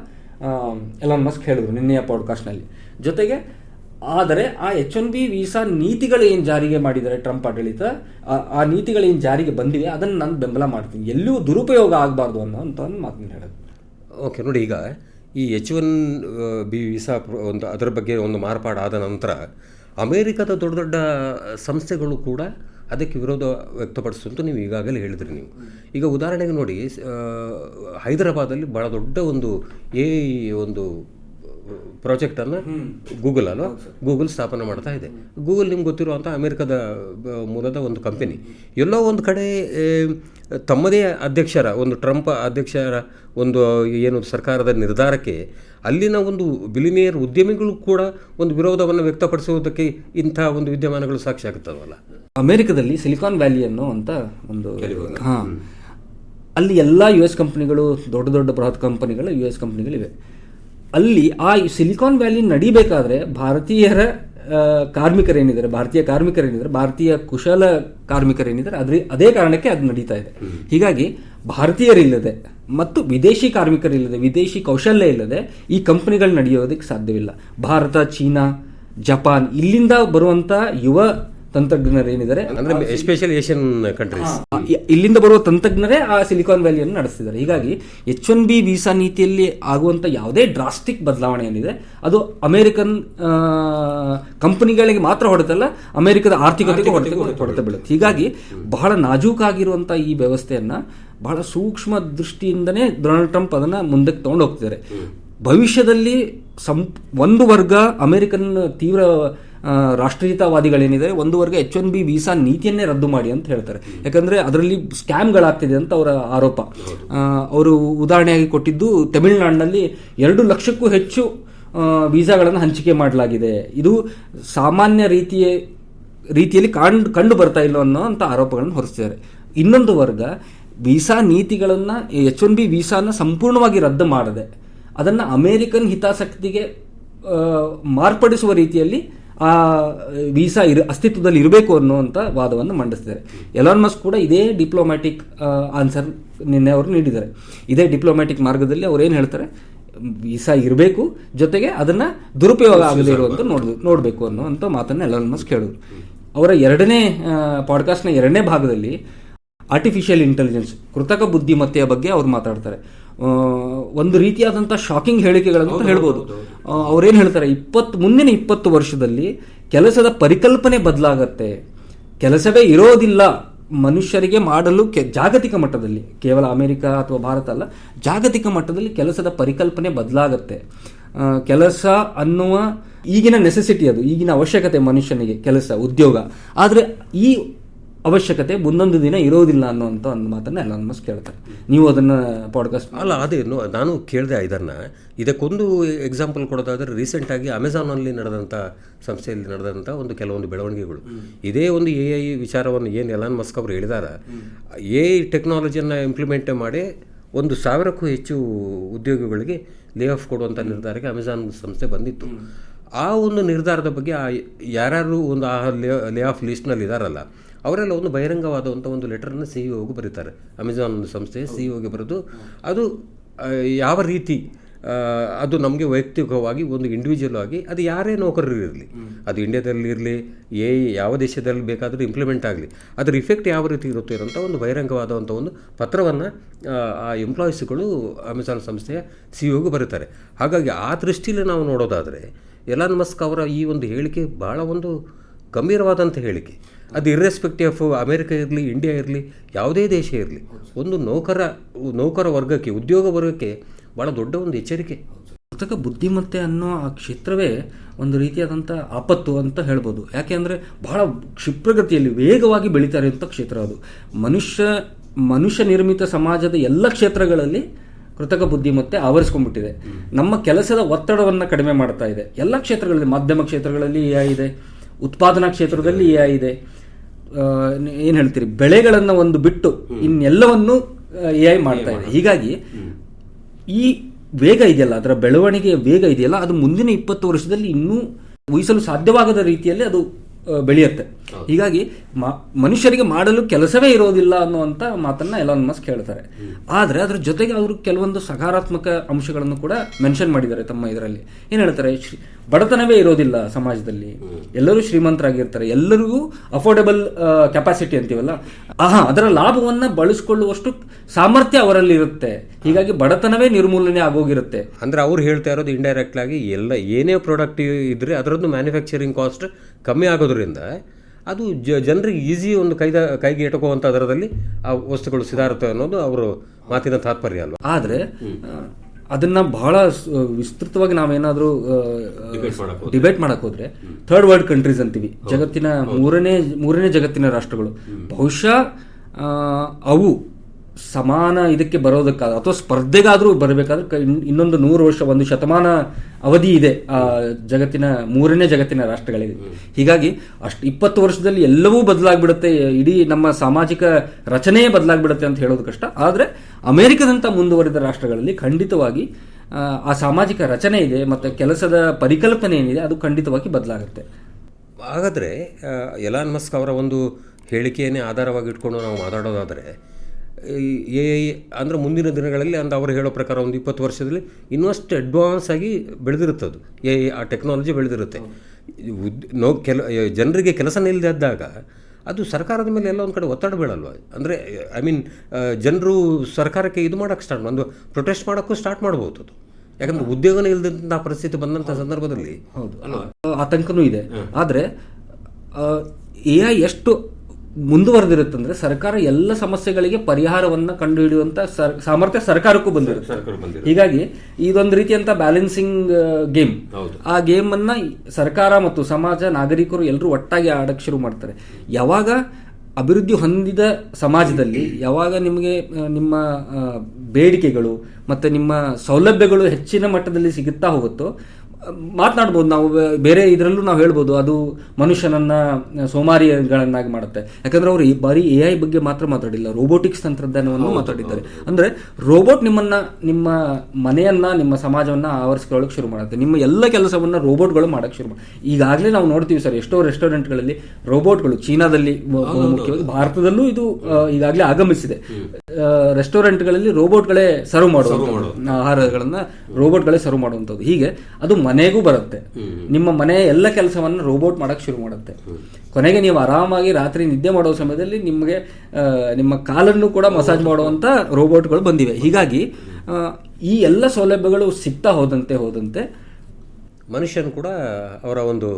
ಎಲಾನ್ ಮಸ್ಕ್ ಹೇಳಿದ್ರು ನಿನ್ನೆಯ ಪಾಡ್ಕಾಸ್ಟ್ನಲ್ಲಿ ಜೊತೆಗೆ ಆದರೆ ಆ ಎಚ್ ಒನ್ ಬಿ ವೀಸಾ ನೀತಿಗಳು ಏನು ಜಾರಿಗೆ ಮಾಡಿದ್ದಾರೆ ಟ್ರಂಪ್ ಆಡಳಿತ, ಆ- ನೀತಿಗಳು ಏನು ಜಾರಿಗೆ ಬಂದಿವೆ, ಅದನ್ನು ನಾನು ಬೆಂಬಲ ಮಾಡ್ತೀನಿ. ಎಲ್ಲೂ ದುರುಪಯೋಗ ಆಗಬಾರ್ದು ಅನ್ನೋ ಅಂತ ಒಂದು ಮಾತು ಹೇಳೋದು. ಓಕೆ ನೋಡಿ ಈಗ ಈ ಎಚ್ ಒನ್ ಬಿ ವೀಸಾ ಒಂದು ಅದರ ಬಗ್ಗೆ ಒಂದು ಮಾರ್ಪಾಡಾದ ನಂತರ ಅಮೇರಿಕದ ದೊಡ್ಡ ದೊಡ್ಡ ಸಂಸ್ಥೆಗಳು ಕೂಡ ಅದಕ್ಕೆ ವಿರೋಧ ವ್ಯಕ್ತಪಡಿಸುವಂತ ನೀವು ಈಗಾಗಲೇ ಹೇಳಿದ್ರಿ ನೀವು. ಈಗ ಉದಾಹರಣೆಗೆ ನೋಡಿ ಹೈದರಾಬಾದಲ್ಲಿ ಭಾಳ ದೊಡ್ಡ ಒಂದು ಎ ಒಂದು ಪ್ರಾಜೆಕ್ಟನ್ನು ಗೂಗಲ್ ಅಲ್ವಾ? ಗೂಗಲ್ ಸ್ಥಾಪನೆ ಮಾಡ್ತಾ ಇದೆ. ಗೂಗಲ್ ನಿಮ್ಗೆ ಗೊತ್ತಿರುವಂಥ ಅಮೆರಿಕದ ಮೂಲದ ಒಂದು ಕಂಪನಿ ಎಲ್ಲೋ ಒಂದು ಕಡೆ ತಮ್ಮದೇ ಅಧ್ಯಕ್ಷರ ಒಂದು ಟ್ರಂಪ್ ಅಧ್ಯಕ್ಷರ ಒಂದು ಏನು ಸರ್ಕಾರದ ನಿರ್ಧಾರಕ್ಕೆ ಅಲ್ಲಿನ ಒಂದು ಬಿಲಿನಿಯರ್ ಉದ್ಯಮಿಗಳು ಕೂಡ ಒಂದು ವಿರೋಧವನ್ನು ವ್ಯಕ್ತಪಡಿಸುವುದಕ್ಕೆ ಇಂಥ ಒಂದು ವಿದ್ಯಮಾನಗಳು ಸಾಕ್ಷಿ ಆಗುತ್ತದಲ್ಲ ಅಮೆರಿಕದಲ್ಲಿ ಸಿಲಿಕಾನ್ ವ್ಯಾಲಿ ಅನ್ನೋ ಅಂತ ಒಂದು ಹಾ. ಅಲ್ಲಿ ಎಲ್ಲ ಯು ಎಸ್ ಕಂಪ್ನಿಗಳು ದೊಡ್ಡ ದೊಡ್ಡ ಬೃಹತ್ ಕಂಪನಿಗಳು ಯು ಎಸ್ ಕಂಪನಿಗಳಿವೆ ಅಲ್ಲಿ ಆ ಸಿಲಿಕಾನ್ ವ್ಯಾಲಿ ನಡಿಬೇಕಾದ್ರೆ ಭಾರತೀಯರ ಕಾರ್ಮಿಕರೇನಿದ್ದಾರೆ ಭಾರತೀಯ ಕಾರ್ಮಿಕರೇನಿದ್ದಾರೆ ಭಾರತೀಯ ಕುಶಲ ಕಾರ್ಮಿಕರೇನಿದ್ದಾರೆ ಅದ್ರ ಅದೇ ಕಾರಣಕ್ಕೆ ಅದು ನಡೀತಾ ಇದೆ. ಹೀಗಾಗಿ ಭಾರತೀಯರಿಲ್ಲದೆ ಮತ್ತು ವಿದೇಶಿ ಕಾರ್ಮಿಕರಿಲ್ಲದೆ ವಿದೇಶಿ ಕೌಶಲ್ಯ ಇಲ್ಲದೆ ಈ ಕಂಪನಿಗಳು ನಡೆಯೋದಕ್ಕೆ ಸಾಧ್ಯವಿಲ್ಲ. ಭಾರತ ಚೀನಾ ಜಪಾನ್ ಇಲ್ಲಿಂದ ಬರುವಂತ ಯುವ ತಂತ್ರಜ್ಞರು ಏನಿದ್ದಾರೆ ಅಂದರೆ ಎಸ್ಪೆಷಲಿ ಏಷ್ಯನ್ ಕಂಟ್ರೀಸ್ ಇಲ್ಲಿಂದ ಬರುವ ತಂತ್ರಜ್ಞರೇ ಆ ಸಿಲಿಕಾನ್ ವ್ಯಾಲಿಯನ್ನು ನಡೆಸ್ತಿದ್ದಾರೆ. ಹೀಗಾಗಿ ಎಚ್ ಒನ್ ಬಿ ವೀಸಾ ನೀತಿಯಲ್ಲಿ ಆಗುವಂತ ಯಾವುದೇ ಡ್ರಾಸ್ಟಿಕ್ ಬದಲಾವಣೆ ಏನಿದೆ ಅದು ಅಮೆರಿಕನ್ ಕಂಪನಿಗಳಿಗೆ ಮಾತ್ರ ಹೊಡೆತಲ್ಲ ಅಮೆರಿಕದ ಆರ್ಥಿಕತೆಗೆ ಹೊಡೆತ ಹೊಡೆತ ಬೀಳುತ್ತೆ. ಹೀಗಾಗಿ ಬಹಳ ನಾಜೂಕಾಗಿರುವಂಥ ಈ ವ್ಯವಸ್ಥೆಯನ್ನ ಬಹಳ ಸೂಕ್ಷ್ಮ ದೃಷ್ಟಿಯಿಂದನೇ ಡೊನಾಲ್ಡ್ ಟ್ರಂಪ್ ಅದನ್ನ ಮುಂದಕ್ಕೆ ತಗೊಂಡು ಹೋಗ್ತಿದ್ದಾರೆ ಭವಿಷ್ಯದಲ್ಲಿ ಸಂ ಒಂದು ವರ್ಗ ಅಮೆರಿಕನ್ ತೀವ್ರ ಆ, ರಾಷ್ಟ್ರೀಯತಾವಾದಿಗಳೇನಿದೆ ಒಂದು ವರ್ಗ ಎಚ್ ಒನ್ ಬಿ ವೀಸಾ ನೀತಿಯನ್ನೇ ರದ್ದು ಮಾಡಿ ಅಂತ ಹೇಳ್ತಾರೆ. ಯಾಕಂದ್ರೆ ಅದರಲ್ಲಿ ಸ್ಕ್ಯಾಮ್ಗಳಾಗ್ತಿದೆ ಅಂತ ಅವರ ಆರೋಪ. ಅವರು ಉದಾಹರಣೆಯಾಗಿ ಕೊಟ್ಟಿದ್ದು ತಮಿಳುನಾಡಿನಲ್ಲಿ ಎರಡು ಲಕ್ಷಕ್ಕೂ ಹೆಚ್ಚು ವೀಸಾಗಳನ್ನು ಹಂಚಿಕೆ ಮಾಡಲಾಗಿದೆ. ಇದು ಸಾಮಾನ್ಯ ರೀತಿಯ ರೀತಿಯಲ್ಲಿ ಕಂಡು ಕಂಡು ಬರ್ತಾ ಇಲ್ಲ ಅನ್ನೋ ಅಂತ ಆರೋಪಗಳನ್ನು ಹೊರಿಸ್ತಿದ್ದಾರೆ. ಇನ್ನೊಂದು ವರ್ಗ ವೀಸಾ ನೀತಿಗಳನ್ನ ಎಚ್ ಒನ್ ಬಿ ವೀಸಾನ ಸಂಪೂರ್ಣವಾಗಿ ರದ್ದು ಮಾಡದೆ ಅದನ್ನ ಅಮೆರಿಕನ್ ಹಿತಾಸಕ್ತಿಗೆ ಮಾರ್ಪಡಿಸುವ ರೀತಿಯಲ್ಲಿ ಆ ವೀಸಾ ಇರ ಅಸ್ತಿತ್ವದಲ್ಲಿ ಇರಬೇಕು ಅನ್ನುವಂಥ ವಾದವನ್ನು ಮಂಡಿಸ್ತಾರೆ ಎಲಾನ್ ಮಸ್ಕ್ ಕೂಡ ಇದೇ ಡಿಪ್ಲೊಮ್ಯಾಟಿಕ್ ಆನ್ಸರ್ ನಿನ್ನೆ ಅವರು ನೀಡಿದ್ದಾರೆ. ಇದೇ ಡಿಪ್ಲೊಮ್ಯಾಟಿಕ್ ಮಾರ್ಗದಲ್ಲಿ ಅವ್ರು ಏನು ಹೇಳ್ತಾರೆ? ವೀಸಾ ಇರಬೇಕು ಜೊತೆಗೆ ಅದನ್ನ ದುರುಪಯೋಗ ಆಗದೇ ಇರುವಂತ ನೋಡ್ ನೋಡಬೇಕು ಅನ್ನುವಂಥ ಮಾತನ್ನು ಎಲಾನ್ ಮಸ್ಕ್ ಹೇಳಿದ್ರು ಅವರ ಎರಡನೇ ಪಾಡ್ಕಾಸ್ಟ್ನ ಎರಡನೇ ಭಾಗದಲ್ಲಿ ಆರ್ಟಿಫಿಷಿಯಲ್ ಇಂಟೆಲಿಜೆನ್ಸ್ ಕೃತಕ ಬುದ್ಧಿಮತ್ತೆಯ ಬಗ್ಗೆ ಅವ್ರು ಮಾತಾಡ್ತಾರೆ. ಒಂದು ರೀತಿಯಾದಂಥ ಶಾಕಿಂಗ್ ಹೇಳಿಕೆಗಳನ್ನು ಹೇಳ್ಬೋದು. ಅವ್ರೇನು ಹೇಳ್ತಾರೆ ಇಪ್ಪತ್ತು ಮುಂದಿನ ಇಪ್ಪತ್ತು ವರ್ಷದಲ್ಲಿ ಕೆಲಸದ ಪರಿಕಲ್ಪನೆ ಬದಲಾಗತ್ತೆ. ಕೆಲಸವೇ ಇರೋದಿಲ್ಲ. ಮನುಷ್ಯರಿಗೆ ಮಾಡಲು ಕೆ ಜಾಗತಿಕ ಮಟ್ಟದಲ್ಲಿ ಕೇವಲ ಅಮೆರಿಕ ಅಥವಾ ಭಾರತ ಅಲ್ಲ ಜಾಗತಿಕ ಮಟ್ಟದಲ್ಲಿ ಕೆಲಸದ ಪರಿಕಲ್ಪನೆ ಬದಲಾಗತ್ತೆ. ಕೆಲಸ ಅನ್ನುವ ಈಗಿನ ನೆಸೆಸಿಟಿ ಅದು ಈಗಿನ ಅವಶ್ಯಕತೆ ಮನುಷ್ಯನಿಗೆ ಕೆಲಸ ಉದ್ಯೋಗ. ಆದರೆ ಈ ಅವಶ್ಯಕತೆ ಮುಂದೊಂದು ದಿನ ಇರೋದಿಲ್ಲ ಅನ್ನುವಂಥ ಒಂದು ಮಾತನ್ನ ಎಲಾನ್ ಮಸ್ಕ್ ಕೇಳ್ತಾರೆ ನೀವು ಅದನ್ನ ಪಾಡ್ಕಾಸ್ಟ್ ಅಲ್ಲ ಅದೇ ನಾನು ಕೇಳಿದೆ ಇದನ್ನು. ಇದಕ್ಕೊಂದು ಎಕ್ಸಾಂಪಲ್ ಕೊಡೋದಾದರೆ ರೀಸೆಂಟಾಗಿ ಅಮೆಝಾನಲ್ಲಿ ನಡೆದಂಥ ಸಂಸ್ಥೆಯಲ್ಲಿ ನಡೆದಂಥ ಒಂದು ಕೆಲವೊಂದು ಬೆಳವಣಿಗೆಗಳು. ಇದೇ ಒಂದು ಎ ಐ ವಿಚಾರವನ್ನು ಏನು ಎಲಾನ್ ಮಸ್ಕ್ ಅವರು ಹೇಳಿದಾರ? ಎ ಐ ಟೆಕ್ನಾಲಜಿಯನ್ನು ಇಂಪ್ಲಿಮೆಂಟ್ ಮಾಡಿ ಒಂದು ಸಾವಿರಕ್ಕೂ ಹೆಚ್ಚು ಉದ್ಯೋಗಿಗಳಿಗೆ ಲೇ ಆಫ್ ಕೊಡುವಂಥ ನಿರ್ಧಾರಕ್ಕೆ ಅಮೆಝಾನ್ ಸಂಸ್ಥೆ ಬಂದಿತ್ತು. ಆ ಒಂದು ನಿರ್ಧಾರದ ಬಗ್ಗೆ ಆ ಯಾರ್ಯಾರು ಒಂದು ಆ ಲೇ ಲೇ ಆಫ್ ಲಿಸ್ಟ್ನಲ್ಲಿ ಇದ್ದಾರಲ್ಲ ಅವರೆಲ್ಲ ಒಂದು ಬಹಿರಂಗವಾದಂಥ ಒಂದು ಲೆಟರನ್ನು ಸಿ ಇ ಬರೀತಾರೆ. ಅಮೆಝಾನ್ ಒಂದು ಸಂಸ್ಥೆ ಸಿ ಇ ಬರೆದು. ಅದು ಯಾವ ರೀತಿ ಅದು ನಮಗೆ ವೈಯಕ್ತಿಕವಾಗಿ ಒಂದು ಇಂಡಿವಿಜುವಲ್ ಆಗಿ ಅದು ಯಾರೇ ನೌಕರರು ಇರಲಿ. ಅದು ಇಂಡಿಯಾದಲ್ಲಿ ಇರಲಿ ಏ ಯಾವ ದೇಶದಲ್ಲಿ ಬೇಕಾದರೂ ಇಂಪ್ಲಿಮೆಂಟ್ ಆಗಲಿ. ಅದರ ಇಫೆಕ್ಟ್ ಯಾವ ರೀತಿ ಇರುತ್ತೆ ಅನ್ನೋಂಥ ಒಂದು ಬಹಿರಂಗವಾದಂಥ ಒಂದು ಪತ್ರವನ್ನು ಆ ಎಂಪ್ಲಾಯೀಸ್ಗಳು ಅಮೆಝಾನ್ ಸಂಸ್ಥೆಯ ಸಿ ಇಒಗೆ ಬರೀತಾರೆ. ಹಾಗಾಗಿ ಆ ದೃಷ್ಟಿಯಲ್ಲಿ ನಾವು ನೋಡೋದಾದರೆ ಎಲಾನ್ ಮಸ್ಕ್ ಅವರ ಈ ಒಂದು ಹೇಳಿಕೆ ಭಾಳ ಒಂದು ಗಂಭೀರವಾದಂಥ ಹೇಳಿಕೆ. ಅದು ಇರ್ರೆಸ್ಪೆಕ್ಟಿವ್ ಆಫ್ ಅಮೇರಿಕ ಇರಲಿ ಇಂಡಿಯಾ ಇರಲಿ ಯಾವುದೇ ದೇಶ ಇರಲಿ ಒಂದು ನೌಕರ ನೌಕರ ವರ್ಗಕ್ಕೆ ಉದ್ಯೋಗ ವರ್ಗಕ್ಕೆ ಭಾಳ ದೊಡ್ಡ ಒಂದು ಎಚ್ಚರಿಕೆ. ಕೃತಕ ಬುದ್ಧಿಮತ್ತೆ ಅನ್ನೋ ಆ ಕ್ಷೇತ್ರವೇ ಒಂದು ರೀತಿಯಾದಂಥ ಆಪತ್ತು ಅಂತ ಹೇಳ್ಬೋದು. ಯಾಕೆ ಅಂದರೆ ಬಹಳ ಕ್ಷಿಪ್ರಗತಿಯಲ್ಲಿ ವೇಗವಾಗಿ ಬೆಳೀತಾ ಇರುವಂಥ ಕ್ಷೇತ್ರ ಅದು. ಮನುಷ್ಯ ಮನುಷ್ಯ ನಿರ್ಮಿತ ಸಮಾಜದ ಎಲ್ಲ ಕ್ಷೇತ್ರಗಳಲ್ಲಿ ಕೃತಕ ಬುದ್ಧಿಮತ್ತೆ ಆವರಿಸ್ಕೊಂಡ್ಬಿಟ್ಟಿದೆ. ನಮ್ಮ ಕೆಲಸದ ಒತ್ತಡವನ್ನು ಕಡಿಮೆ ಮಾಡ್ತಾ ಇದೆ. ಎಲ್ಲ ಕ್ಷೇತ್ರಗಳಲ್ಲಿ ಮಾಧ್ಯಮ ಕ್ಷೇತ್ರಗಳಲ್ಲಿ ಎ ಇದೆ. ಉತ್ಪಾದನಾ ಕ್ಷೇತ್ರದಲ್ಲಿ ಇದೆ. ಏನು ಹೇಳ್ತೀರಿ? ಬೆಳೆಗಳನ್ನು ಒಂದು ಬಿಟ್ಟು ಇನ್ನೆಲ್ಲವನ್ನು ಎ ಐ ಮಾಡ್ತಾ ಇದೆ. ಹೀಗಾಗಿ ಈ ವೇಗ ಇದೆಯಲ್ಲ ಅದರ ಬೆಳವಣಿಗೆಯ ವೇಗ ಇದೆಯಲ್ಲ ಅದು ಮುಂದಿನ ಇಪ್ಪತ್ತು ವರ್ಷದಲ್ಲಿ ಇನ್ನೂ ಊಹಿಸಲು ಸಾಧ್ಯವಾಗದ ರೀತಿಯಲ್ಲಿ ಅದು ಬೆಳೆಯುತ್ತೆ. ಹೀಗಾಗಿ ಮನುಷ್ಯರಿಗೆ ಮಾಡಲು ಕೆಲಸವೇ ಇರೋದಿಲ್ಲ ಅನ್ನುವಂಥ ಮಾತನ್ನ ಎಲಾನ್ ಮಸ್ಕ್ ಹೇಳ್ತಾರೆ. ಆದ್ರೆ ಅದ್ರ ಜೊತೆಗೆ ಅವರು ಕೆಲವೊಂದು ಸಕಾರಾತ್ಮಕ ಅಂಶಗಳನ್ನು ಕೂಡ ಮೆನ್ಷನ್ ಮಾಡಿದ್ದಾರೆ ತಮ್ಮ ಇದರಲ್ಲಿ. ಏನ್ ಹೇಳ್ತಾರೆ? ಬಡತನವೇ ಇರೋದಿಲ್ಲ ಸಮಾಜದಲ್ಲಿ. ಎಲ್ಲರೂ ಶ್ರೀಮಂತರಾಗಿರ್ತಾರೆ. ಎಲ್ಲರಿಗೂ ಅಫೋರ್ಡೆಬಲ್ ಕೆಪಾಸಿಟಿ ಅಂತೀವಲ್ಲ? ಆಹಾ ಅದರ ಲಾಭವನ್ನ ಬಳಸಿಕೊಳ್ಳುವಷ್ಟು ಸಾಮರ್ಥ್ಯ ಅವರಲ್ಲಿ ಇರುತ್ತೆ. ಹೀಗಾಗಿ ಬಡತನವೇ ನಿರ್ಮೂಲನೆ ಆಗೋಗಿರುತ್ತೆ. ಅಂದ್ರೆ ಅವ್ರು ಹೇಳ್ತಾ ಇರೋದು ಇಂಡೈರೆಕ್ಟ್ ಆಗಿ ಎಲ್ಲ ಏನೇ ಪ್ರಾಡಕ್ಟ್ ಇದ್ರೆ ಅದರದ್ದು ಮ್ಯಾನುಫ್ಯಾಕ್ಚರಿಂಗ್ ಕಾಸ್ಟ್ ಕಮ್ಮಿ ಆಗೋದ್ರಿಂದ ಅದು ಜ ಜನರಿಗೆ ಈಸಿ ಒಂದು ಕೈದ ಕೈಗೆ ಇಟ್ಕೋವಂಥ ದರದಲ್ಲಿ ಆ ವಸ್ತುಗಳು ಸಿದಾರುತ್ತೆ ಅನ್ನೋದು ಅವರು ಮಾತಿನ ತಾತ್ಪರ್ಯ ಅಲ್ವಾ? ಆದರೆ ಅದನ್ನು ಅದನ್ನ ಬಹಳ ವಿಸ್ತೃತವಾಗಿ ನಾವೇನಾದರೂ ಡಿಬೇಟ್ ಮಾಡಕ್ ಹೋದ್ರೆ. ಥರ್ಡ್ ವರ್ಲ್ಡ್ ಕಂಟ್ರೀಸ್ ಅಂತೀವಿ. ಜಗತ್ತಿನ ಮೂರನೇ ಮೂರನೇ ಜಗತ್ತಿನ ರಾಷ್ಟ್ರಗಳು. ಬಹುಶಃ ಅವು ಸಮಾನ ಇದಕ್ಕೆ ಬರೋದಕ್ಕಾದ ಅಥವಾ ಸ್ಪರ್ಧೆಗಾದರೂ ಬರಬೇಕಾದ್ರೆ ಇನ್ನೊಂದು ನೂರು ವರ್ಷ, ಒಂದು ಶತಮಾನ ಅವಧಿ ಇದೆ ಆ ಜಗತ್ತಿನ, ಮೂರನೇ ಜಗತ್ತಿನ ರಾಷ್ಟ್ರಗಳಿಗೆ. ಹೀಗಾಗಿ ಅಷ್ಟು ಇಪ್ಪತ್ತು ವರ್ಷದಲ್ಲಿ ಎಲ್ಲವೂ ಬದಲಾಗ್ಬಿಡುತ್ತೆ. ಇಡೀ ನಮ್ಮ ಸಾಮಾಜಿಕ ರಚನೆಯೇ ಬದಲಾಗ್ಬಿಡುತ್ತೆ ಅಂತ ಹೇಳೋದು ಕಷ್ಟ. ಆದರೆ ಅಮೆರಿಕದಂತ ಮುಂದುವರಿದ ರಾಷ್ಟ್ರಗಳಲ್ಲಿ ಖಂಡಿತವಾಗಿ, ಆ ಸಾಮಾಜಿಕ ರಚನೆ ಇದೆ ಮತ್ತು ಕೆಲಸದ ಪರಿಕಲ್ಪನೆ ಏನಿದೆ ಅದು ಖಂಡಿತವಾಗಿ ಬದಲಾಗುತ್ತೆ. ಹಾಗಾದರೆ ಎಲಾನ್ ಮಸ್ಕ್ ಅವರ ಒಂದು ಹೇಳಿಕೆಯನ್ನೇ ಆಧಾರವಾಗಿ ಇಟ್ಕೊಂಡು ನಾವು ಮಾತಾಡೋದಾದರೆ ಎ ಐ ಅಂದರೆ ಮುಂದಿನ ದಿನಗಳಲ್ಲಿ ಅಂತ ಅವರು ಹೇಳೋ ಪ್ರಕಾರ ಒಂದು ಇಪ್ಪತ್ತು ವರ್ಷದಲ್ಲಿ ಇನ್ನಷ್ಟು ಅಡ್ವಾನ್ಸ್ ಆಗಿ ಬೆಳೆದಿರುತ್ತದು. ಎ ಐ ಆ ಟೆಕ್ನಾಲಜಿ ಬೆಳೆದಿರುತ್ತೆ. ಉದ್ ನೋ ಕೆಲ ಜನರಿಗೆ ಕೆಲಸ ಇಲ್ಲದಿದ್ದಾಗ ಅದು ಸರ್ಕಾರದ ಮೇಲೆ ಎಲ್ಲ ಒಂದು ಕಡೆ ಒತ್ತಡ ಬೀಳಲ್ವ? ಅಂದರೆ ಐ ಮೀನ್ ಜನರು ಸರ್ಕಾರಕ್ಕೆ ಇದು ಮಾಡೋಕ್ಕೆ ಸ್ಟಾರ್ಟ್ ಒಂದು ಪ್ರೊಟೆಸ್ಟ್ ಮಾಡೋಕ್ಕೂ ಸ್ಟಾರ್ಟ್ ಮಾಡ್ಬೋದು ಅದು ಯಾಕಂದ್ರೆ ಉದ್ಯೋಗನೇ ಇಲ್ಲದಂಥ ಪರಿಸ್ಥಿತಿ ಬಂದಂಥ ಸಂದರ್ಭದಲ್ಲಿ ಹೌದು. ಅಲ್ವಾ? ಆತಂಕನೂ ಇದೆ. ಆದರೆ ಎ ಐ ಎಷ್ಟು ಮುಂದುವರೆದಿರುತ್ತಂದ್ರೆ ಸರ್ಕಾರ ಎಲ್ಲ ಸಮಸ್ಯೆಗಳಿಗೆ ಪರಿಹಾರವನ್ನ ಕಂಡುಹಿಡಿಯುವಂತ ಸರ್- ಸಾಮರ್ಥ್ಯ ಸರ್ಕಾರಕ್ಕೂ ಬಂದಿರುತ್ತೆ. ಹೀಗಾಗಿ ಇದೊಂದು ರೀತಿಯಂತ ಬ್ಯಾಲೆನ್ಸಿಂಗ್ ಗೇಮ್ ಆ ಗೇಮ್ ಅನ್ನ ಸರ್ಕಾರ ಮತ್ತು ಸಮಾಜ ನಾಗರಿಕರು ಎಲ್ಲರೂ ಒಟ್ಟಾಗಿ ಆಡಕ್ಕೆ ಶುರು ಮಾಡ್ತಾರೆ. ಯಾವಾಗ ಅಭಿವೃದ್ಧಿ ಹೊಂದಿದ ಸಮಾಜದಲ್ಲಿ ಯಾವಾಗ ನಿಮಗೆ ನಿಮ್ಮ ಬೇಡಿಕೆಗಳು ಮತ್ತೆ ನಿಮ್ಮ ಸೌಲಭ್ಯಗಳು ಹೆಚ್ಚಿನ ಮಟ್ಟದಲ್ಲಿ ಸಿಗುತ್ತಾ ಹೋಗುತ್ತೋ ಮಾತನಾಡ್ಬೋದು ನಾವು ಬೇರೆ ಇದರಲ್ಲೂ ನಾವು ಹೇಳ್ಬೋದು ಅದು ಮನುಷ್ಯನನ್ನ ಸೋಮಾರಿಗಳನ್ನಾಗಿ ಮಾಡುತ್ತೆ. ಯಾಕಂದ್ರೆ ಅವರು ಈ ಬಾರಿ ಎ ಐ ಬಗ್ಗೆ ಮಾತ್ರ ಮಾತಾಡಿಲ್ಲ ರೋಬೋಟಿಕ್ಸ್ ತಂತ್ರಜ್ಞಾನವನ್ನು ಮಾತಾಡಿದ್ದಾರೆ. ಅಂದ್ರೆ ರೋಬೋಟ್ ನಿಮ್ಮನ್ನ ನಿಮ್ಮ ಮನೆಯನ್ನ ನಿಮ್ಮ ಸಮಾಜವನ್ನ ಆವರಿಸ್ಕೊಳ್ಳೋಕೆ ಶುರು ಮಾಡುತ್ತೆ. ನಿಮ್ಮ ಎಲ್ಲ ಕೆಲಸವನ್ನ ರೋಬೋಟ್ಗಳು ಮಾಡಕ್ಕೆ ಶುರು ಮಾಡಿ ಈಗಾಗಲೇ ನಾವು ನೋಡ್ತೀವಿ ಸರ್ ಎಷ್ಟೋ ರೆಸ್ಟೋರೆಂಟ್ಗಳಲ್ಲಿ ರೋಬೋಟ್ಗಳು ಚೀನಾದಲ್ಲಿ ಮುಖ್ಯವಾಗಿ ಭಾರತದಲ್ಲೂ ಇದು ಈಗಾಗಲೇ ಆಗಮಿಸಿದೆ. ರೆಸ್ಟೋರೆಂಟ್ಗಳಲ್ಲಿ ರೋಬೋಟ್ಗಳೇ ಸರ್ವ್ ಮಾಡುವ ಆಹಾರಗಳನ್ನ ರೋಬೋಟ್ಗಳೇ ಸರ್ವ್ ಮಾಡುವಂಥದ್ದು. ಹೀಗೆ ಅದು ಮನೆಗೂ ಬರುತ್ತೆ. ನಿಮ್ಮ ಮನೆಯ ಎಲ್ಲ ಕೆಲಸವನ್ನು ರೋಬೋಟ್ ಮಾಡೋಕೆ ಶುರು ಮಾಡುತ್ತೆ. ಕೊನೆಗೆ ನೀವು ಆರಾಮಾಗಿ ರಾತ್ರಿ ನಿದ್ದೆ ಮಾಡೋ ಸಮಯದಲ್ಲಿ ನಿಮಗೆ ನಿಮ್ಮ ಕಾಲನ್ನು ಕೂಡ ಮಸಾಜ್ ಮಾಡುವಂಥ ರೋಬೋಟ್ಗಳು ಬಂದಿವೆ. ಹೀಗಾಗಿ ಈ ಎಲ್ಲ ಸೌಲಭ್ಯಗಳು ಸಿಗ್ತಾ ಹೋದಂತೆ ಹೋದಂತೆ ಮನುಷ್ಯನು ಕೂಡ ಅವರ ಒಂದು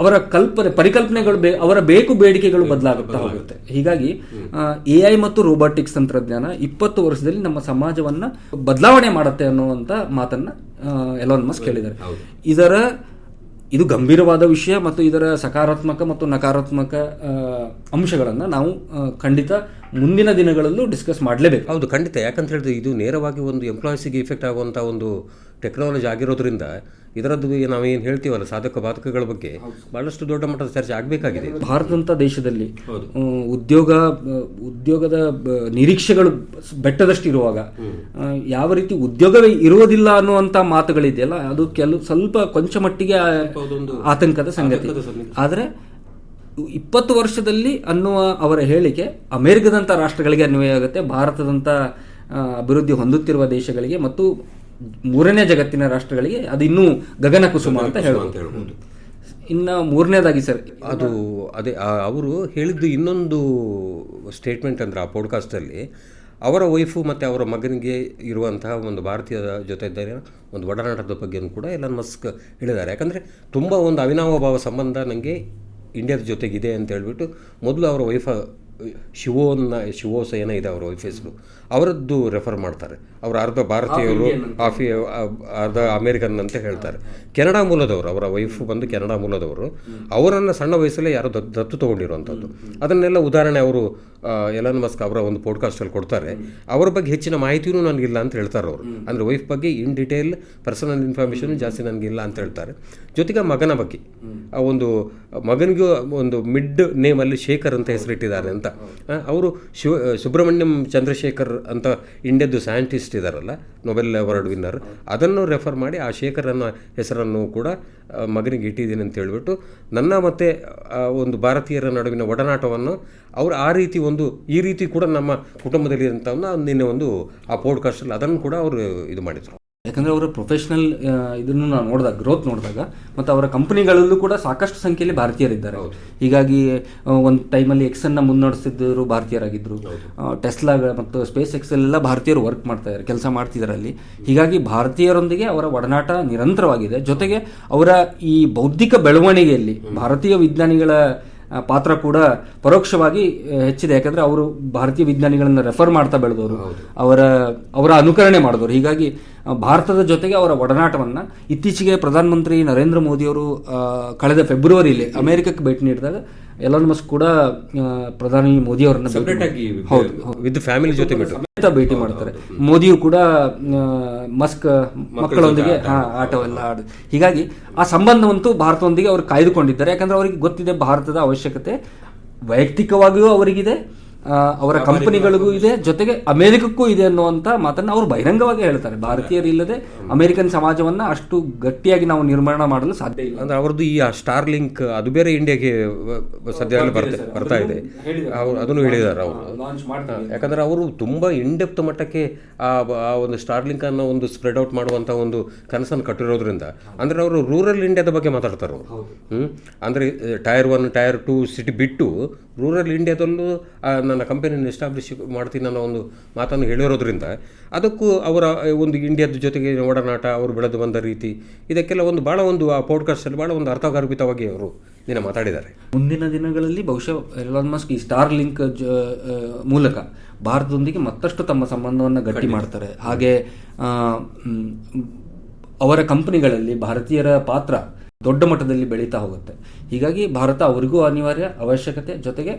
ಅವರ ಕಲ್ಪನೆ ಪರಿಕಲ್ಪನೆಗಳು ಅವರ ಬೇಕು ಬೇಡಿಕೆಗಳು ಬದಲಾಗುತ್ತಾ ಹೋಗುತ್ತೆ. ಹೀಗಾಗಿ ಎ ಐ ಮತ್ತು ರೋಬೋಟಿಕ್ಸ್ ತಂತ್ರಜ್ಞಾನ ಇಪ್ಪತ್ತು ವರ್ಷದಲ್ಲಿ ನಮ್ಮ ಸಮಾಜವನ್ನ ಬದಲಾವಣೆ ಮಾಡುತ್ತೆ ಅನ್ನುವಂತ ಮಾತನ್ನ ಎಲೋನ್ ಮಸ್ಕ್ ಹೇಳಿದ್ದಾರೆ. ಇದರ ಇದು ಗಂಭೀರವಾದ ವಿಷಯ ಮತ್ತು ಇದರ ಸಕಾರಾತ್ಮಕ ಮತ್ತು ನಕಾರಾತ್ಮಕ ಅಂಶಗಳನ್ನು ನಾವು ಖಂಡಿತ ಮುಂದಿನ ದಿನಗಳಲ್ಲೂ ಡಿಸ್ಕಸ್ ಮಾಡಲೇಬೇಕು. ಹೌದು ಖಂಡಿತ. ಯಾಕಂತ ಹೇಳಿದ್ರೆ ಇದು ನೇರವಾಗಿ ಒಂದು ಎಂಪ್ಲಾಯೀಸಿಗೆ ಇಫೆಕ್ಟ್ ಆಗುವಂಥ ಒಂದು ಟೆಕ್ನಾಲಜಿ ಆಗಿರೋದ್ರಿಂದ ಇದರದ್ದು ನಾವೇನು ಹೇಳ್ತೀವಲ್ಲ ಸಾಧಕ ಬಾಧಕಗಳ ಬಗ್ಗೆ ಬಹಳಷ್ಟು ದೊಡ್ಡ ಮಟ್ಟದ ಚರ್ಚೆ ಆಗಬೇಕಾಗಿದೆ. ಭಾರತದಂಥ ದೇಶದಲ್ಲಿ ಉದ್ಯೋಗ ಉದ್ಯೋಗದ ನಿರೀಕ್ಷೆಗಳು ಬೆಟ್ಟದಷ್ಟು ಇರುವಾಗ ಯಾವ ರೀತಿ ಉದ್ಯೋಗವೇ ಇರುವುದಿಲ್ಲ ಅನ್ನುವಂಥ ಮಾತುಗಳಿದೆಯಲ್ಲ ಅದು ಕೆಲವು ಸ್ವಲ್ಪ ಕೊಂಚ ಮಟ್ಟಿಗೆ ಆತಂಕದ ಸಂಗತಿ. ಆದರೆ ಇಪ್ಪತ್ತು ವರ್ಷದಲ್ಲಿ ಅನ್ನುವ ಅವರ ಹೇಳಿಕೆ ಅಮೆರಿಕದಂಥ ರಾಷ್ಟ್ರಗಳಿಗೆ ಅನ್ವಯ ಆಗುತ್ತೆ ಭಾರತದಂಥ ಅಭಿವೃದ್ಧಿ ಹೊಂದುತ್ತಿರುವ ದೇಶಗಳಿಗೆ ಮತ್ತು ಮೂರನೇ ಜಗತ್ತಿನ ರಾಷ್ಟ್ರಗಳಿಗೆ ಅದು ಇನ್ನೂ ಗಗನ ಕುಸುಮ ಅಂತ ಹೇಳಬಹುದು ಇನ್ನು ಮೂರನೇದಾಗಿ ಸರ್. ಅದು ಅದೇ ಅವರು ಹೇಳಿದ್ದು ಇನ್ನೊಂದು ಸ್ಟೇಟ್ಮೆಂಟ್ ಅಂದ್ರೆ ಆ ಪಾಡ್ಕಾಸ್ಟಲ್ಲಿ ಅವರ ವೈಫು ಮತ್ತು ಅವರ ಮಗನಿಗೆ ಇರುವಂತಹ ಒಂದು ಭಾರತೀಯ ಜೊತೆ ಇದ್ದ ಒಂದು ಒಡನಾಟದ ಬಗ್ಗೆನೂ ಕೂಡ ಎಲ್ಲ ಮಸ್ಕ್ ಹೇಳಿದ್ದಾರೆ. ಯಾಕಂದರೆ ತುಂಬ ಒಂದು ಅವಿನಾವಭಾವ ಸಂಬಂಧ ನನಗೆ ಇಂಡಿಯಾದ ಜೊತೆಗಿದೆ ಅಂತ ಹೇಳ್ಬಿಟ್ಟು ಮೊದಲು ಅವರ ವೈಫ ಶಿವೋನ್ನ ಶಿವೋಸ ಏನೋ ಇದೆ ಅವರ ವೈಫ್ ಹೆಸರು. ಅವರದ್ದು ರೆಫರ್ ಮಾಡ್ತಾರೆ. ಅವರು ಅರ್ಧ ಭಾರತೀಯರು ಆಫಿ ಅರ್ಧ ಅಮೇರಿಕನ್ ಅಂತ ಹೇಳ್ತಾರೆ. ಕೆನಡಾ ಮೂಲದವರು ಅವರ ವೈಫ್ ಬಂದು ಕೆನಡಾ ಮೂಲದವರು ಅವರನ್ನು ಸಣ್ಣ ವಯಸ್ಸಲ್ಲೇ ಯಾರು ದತ್ತು ದತ್ತು ತೊಗೊಂಡಿರುವಂಥದ್ದು. ಅದನ್ನೆಲ್ಲ ಉದಾಹರಣೆ ಅವರು ಎಲನ್ ಮಸ್ಕ್ ಅವರ ಒಂದು ಪಾಡ್ಕಾಸ್ಟಲ್ಲಿ ಕೊಡ್ತಾರೆ. ಅವರ ಬಗ್ಗೆ ಹೆಚ್ಚಿನ ಮಾಹಿತಿಯೂ ನನಗಿಲ್ಲ ಅಂತ ಹೇಳ್ತಾರೆ ಅವರು. ಅಂದರೆ ವೈಫ್ ಬಗ್ಗೆ ಇನ್ ಡಿಟೇಲ್ ಪರ್ಸನಲ್ ಇನ್ಫಾರ್ಮೇಷನ್ ಜಾಸ್ತಿ ನನಗಿಲ್ಲ ಅಂತ ಹೇಳ್ತಾರೆ. ಜೊತೆಗೆ ಮಗನ ಬಗ್ಗೆ. ಆ ಒಂದು ಮಗನಿಗೂ ಒಂದು ಮಿಡ್ ನೇಮಲ್ಲಿ ಶೇಖರ್ ಅಂತ ಹೆಸರಿಟ್ಟಿದ್ದಾರೆ ಅಂತ. ಅವರು ಶಿವ ಸುಬ್ರಹ್ಮಣ್ಯಂ ಚಂದ್ರಶೇಖರ್ ಅಂತ ಇಂಡಿಯಾದ್ದು ಸೈಂಟಿಸ್ಟ್ ಇದ್ದಾರಲ್ಲ ನೊಬೆಲ್ ಅವಾರ್ಡ್ ವಿನ್ನರ್ ಅದನ್ನು ರೆಫರ್ ಮಾಡಿ ಆ ಶೇಖರ್ ಅನ್ನೋ ಹೆಸರನ್ನು ಕೂಡ ಮಗನಿಗೆ ಇಟ್ಟಿದ್ದೀನಿ ಅಂತ ಹೇಳಿಬಿಟ್ಟು, ನನ್ನ ಮತ್ತು ಒಂದು ಭಾರತೀಯರ ನಡುವಿನ ಒಡನಾಟವನ್ನು ಅವರು ಆ ರೀತಿ ಒಂದು, ಈ ರೀತಿ ಕೂಡ ನಮ್ಮ ಕುಟುಂಬದಲ್ಲಿ ಇರೋಂಥವನ್ನ ನಿನ್ನೆ ಒಂದು, ಆ ಪಾಡ್ಕಾಸ್ಟಲ್ಲಿ ಅದನ್ನು ಕೂಡ ಅವರು ಇದು ಮಾಡಿದರು. ಯಾಕಂದ್ರೆ ಅವರ ಪ್ರೊಫೆಷನಲ್ ಇದನ್ನು ನಾವು ನೋಡಿದಾಗ ಗ್ರೋತ್ ನೋಡಿದಾಗ ಮತ್ತು ಅವರ ಕಂಪನಿಗಳಲ್ಲೂ ಕೂಡ ಸಾಕಷ್ಟು ಸಂಖ್ಯೆಯಲ್ಲಿ ಭಾರತೀಯರಿದ್ದಾರೆ. ಹೀಗಾಗಿ ಒಂದು ಟೈಮಲ್ಲಿ ಎಕ್ಸ್ ಅನ್ನ ಮುನ್ನಡೆಸಿದ್ರು ಭಾರತೀಯರಾಗಿದ್ದರು ಟೆಸ್ಲಾ ಮತ್ತು ಸ್ಪೇಸ್ ಎಕ್ಸ್ ಎಲ್ಲ ಭಾರತೀಯರು ವರ್ಕ್ ಮಾಡ್ತಾ ಇದ್ದಾರೆ ಕೆಲಸ ಮಾಡ್ತಿದ್ದಾರೆ ಅಲ್ಲಿ ಹೀಗಾಗಿ ಭಾರತೀಯರೊಂದಿಗೆ ಅವರ ಒಡನಾಟ ನಿರಂತರವಾಗಿದೆ. ಜೊತೆಗೆ ಅವರ ಈ ಬೌದ್ಧಿಕ ಬೆಳವಣಿಗೆಯಲ್ಲಿ ಭಾರತೀಯ ವಿಜ್ಞಾನಿಗಳ ಪಾತ್ರ ಕೂಡ ಪರೋಕ್ಷವಾಗಿ ಹೆಚ್ಚಿದೆ. ಯಾಕಂದ್ರೆ ಅವರು ಭಾರತೀಯ ವಿಜ್ಞಾನಿಗಳನ್ನ ರೆಫರ್ ಮಾಡ್ತಾ ಬೆಳೆದವರು. ಅವರ ಅವರ ಅನುಕರಣೆ ಮಾಡಿದವರು. ಹೀಗಾಗಿ ಭಾರತದ ಜೊತೆಗೆ ಅವರ ಒಡನಾಟವನ್ನು ಇತ್ತೀಚೆಗೆ ಪ್ರಧಾನಮಂತ್ರಿ ನರೇಂದ್ರ ಮೋದಿಯವರು ಕಳೆದ ಫೆಬ್ರವರಿಯಲ್ಲಿ ಅಮೆರಿಕಕ್ಕೆ ಭೇಟಿ ನೀಡಿದಾಗ ಎಲಾನ್ ಮಸ್ಕ್ ಕೂಡ ಪ್ರಧಾನಿ ಮೋದಿ ಅವರನ್ನ ಭೇಟಿ ಹೌದು ವಿತ್ ಫ್ಯಾಮಿಲಿ ಜೊತೆ ಭೇಟಿ ಮಾಡ್ತಾರೆ. ಮೋದಿಯು ಕೂಡ ಆ, ಮಸ್ಕ್ ಮಕ್ಕಳೊಂದಿಗೆ ಆಟವೆಲ್ಲ ಆಡ ಹೀಗಾಗಿ ಆ ಸಂಬಂಧವಂತೂ ಭಾರತದೊಂದಿಗೆ ಅವರು ಕಾಯ್ದುಕೊಂಡಿದ್ದಾರೆ. ಯಾಕಂದ್ರೆ ಅವರಿಗೆ ಗೊತ್ತಿದೆ ಭಾರತದ ಅವಶ್ಯಕತೆ ವೈಯಕ್ತಿಕವಾಗಿಯೂ ಅವರಿಗಿದೆ. ಅವರ ಕಂಪನಿಗಳಿಗೂ ಇದೆ ಜೊತೆಗೆ ಅಮೆರಿಕಕ್ಕೂ ಇದೆ ಅನ್ನುವಂತ ಮಾತನ್ನ ಅವರು ಬಹಿರಂಗವಾಗಿ ಹೇಳ್ತಾರೆ. ಭಾರತೀಯರಿಲ್ಲದೆ ಅಮೆರಿಕನ್ ಸಮಾಜವನ್ನ ಅಷ್ಟು ಗಟ್ಟಿಯಾಗಿ ನಾವು ನಿರ್ಮಾಣ ಮಾಡಲು ಸಾಧ್ಯ ಇಲ್ಲ. ಅಂದ್ರೆ ಅವ್ರದ್ದು ಈ ಸ್ಟಾರ್ ಲಿಂಕ್ ಅದು ಬೇರೆ ಇಂಡಿಯಾಗೆ ಸದ್ಯ ಬರ್ತಾ ಬರ್ತಾ ಇದೆ. ಅವ್ರು ಅದನ್ನು ಹೇಳಿದ್ದಾರೆ ಅವರು ಯಾಕಂದ್ರೆ ಅವರು ತುಂಬಾ ಇಂಡೆಪ್ತ್ ಮಟ್ಟಕ್ಕೆ ಆ ಆ ಒಂದು ಸ್ಟಾರ್ ಲಿಂಕ್ ಅನ್ನು ಒಂದು ಸ್ಪ್ರೆಡ್ ಔಟ್ ಮಾಡುವಂತ ಒಂದು ಕನಸನ್ನು ಕಟ್ಟಿರೋದ್ರಿಂದ ಅಂದ್ರೆ ಅವರು ರೂರಲ್ ಇಂಡಿಯಾದ ಬಗ್ಗೆ ಮಾತಾಡ್ತಾರೆ ಅವರು. ಹ್ಮ್? ಅಂದ್ರೆ tier one tier two city ಬಿಟ್ಟು ರೂರಲ್ ಇಂಡಿಯಾದಲ್ಲೂ ನನ್ನ ಕಂಪನಿಯನ್ನು ಎಸ್ಟಾಬ್ಲಿಷ್ ಮಾಡ್ತೀನಿ ಅನ್ನೋ ಒಂದು ಮಾತನ್ನು ಹೇಳಿರೋದ್ರಿಂದ ಅದಕ್ಕೂ ಅವರ ಒಂದು ಇಂಡಿಯಾದ ಜೊತೆಗೆ ಒಡನಾಟ ಅವರು ಬೆಳೆದು ಬಂದ ರೀತಿ ಇದಕ್ಕೆಲ್ಲ ಒಂದು ಭಾಳ ಒಂದು ಆ ಪಾಡ್ಕಾಸ್ಟಲ್ಲಿ ಭಾಳ ಒಂದು ಅರ್ಥಗರ್ಭಿತವಾಗಿ ಅವರು ದಿನ ಮಾತಾಡಿದ್ದಾರೆ. ಮುಂದಿನ ದಿನಗಳಲ್ಲಿ ಬಹುಶಃ ಎಲಾನ್ ಮಸ್ಕ್ ಈ ಸ್ಟಾರ್ ಲಿಂಕ್ ಜ- ಮೂಲಕ ಭಾರತದೊಂದಿಗೆ ಮತ್ತಷ್ಟು ತಮ್ಮ ಸಂಬಂಧವನ್ನು ಗಟ್ಟಿ ಮಾಡ್ತಾರೆ. ಹಾಗೆ ಅವರ ಕಂಪನಿಗಳಲ್ಲಿ ಭಾರತೀಯರ ಪಾತ್ರ ದೊಡ್ಡ ಮಟ್ಟದಲ್ಲಿ ಬೆಳೀತಾ ಹೋಗುತ್ತೆ. ಹೀಗಾಗಿ ಭಾರತ ಅವರಿಗೂ ಅನಿವಾರ್ಯ, ಅವಶ್ಯಕತೆ ಜೊತೆಗೆ